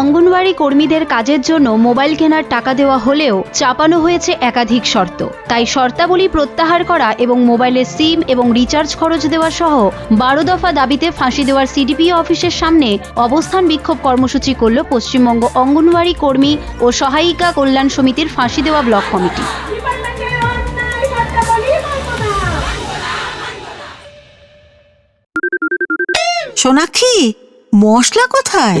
অঙ্গনওয়াড়ি কর্মীদের কাজের জন্য মোবাইল কেনার টাকা দেওয়া হলেও চাপানো হয়েছে একাধিক শর্ত। তাই শর্তাবলী প্রত্যাহার করা এবং মোবাইলের সিম এবং রিচার্জ খরচ দেওয়া সহ বারো দফা দাবিতে ফাঁসি দেওয়ার সিডিপিও অফিসের সামনে অবস্থান বিক্ষোভ কর্মসূচি করল পশ্চিমবঙ্গ অঙ্গনওয়াড়ি কর্মী ও সহায়িকা কল্যাণ সমিতির ফাঁসি দেওয়া ব্লক কমিটি। সোনাক্ষী, মশলা কোথায়?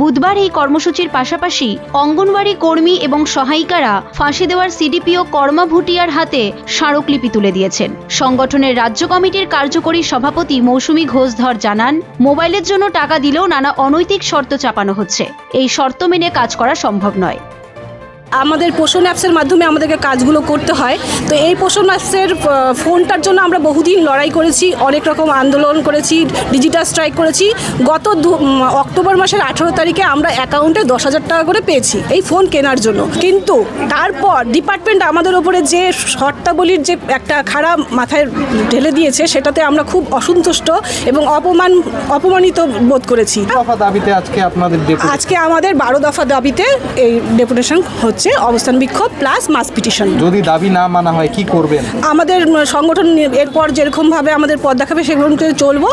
বুধবার এই কর্মসূচির পাশাপাশি অঙ্গনওয়াড়ি কর্মী এবং সহায়িকারা ফাঁসি দেওয়ার সিডিপিও কর্মা ভুটিয়ার হাতে স্মারকলিপি তুলে দিয়েছেন। সংগঠনের রাজ্য কমিটির কার্যকরী সভাপতি মৌসুমী ঘোষধর জানান, মোবাইলের জন্য টাকা দিলেও নানা অনৈতিক শর্ত চাপানো হচ্ছে। এই শর্ত মেনে কাজ করা সম্ভব নয়। আমাদের পোষণ অ্যাপসের মাধ্যমে আমাদেরকে কাজগুলো করতে হয়। তো এই পোষণ অ্যাপসের ফোনটার জন্য আমরা বহুদিন লড়াই করেছি অনেক রকম আন্দোলন করেছি ডিজিটাল স্ট্রাইক করেছি। গত দু- অক্টোবর মাসের আঠেরো তারিখে আমরা অ্যাকাউন্টে দশ হাজার টাকা করে পেয়েছি এই ফোন কেনার জন্য। কিন্তু তারপর ডিপার্টমেন্ট আমাদের ওপরে যে শর্তাবলীর যে একটা খারাপ মাথায় ঢেলে দিয়েছে সেটাতে আমরা খুব অসন্তুষ্ট এবং অপমান অপমানিত বোধ করেছি। আজকে আমাদের বারো দফা দাবিতে এই ডেপুটেশন হচ্ছে। অবস্থান বিক্ষোভ প্লাস মাস পিটিশন যদি দাবি না মানা হয় কি করবেন? আমাদের সংগঠন এরপর এরপর যেরকমভাবে আমাদের পদ দেখাবে সেরকম চলবো।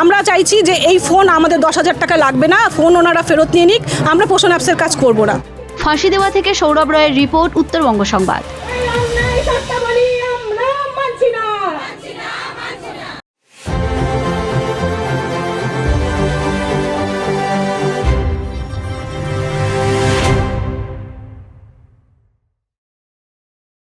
আমরা চাইছি যে এই ফোন আমাদের দশ হাজার টাকা লাগবে না ফোন ওনারা ফেরত নিয়ে নিক আমরা পোষণ অ্যাপসের কাজ করব না। ফাঁসি দেওয়া থেকে সৌরভ রায়ের রিপোর্ট উত্তরবঙ্গ সংবাদ।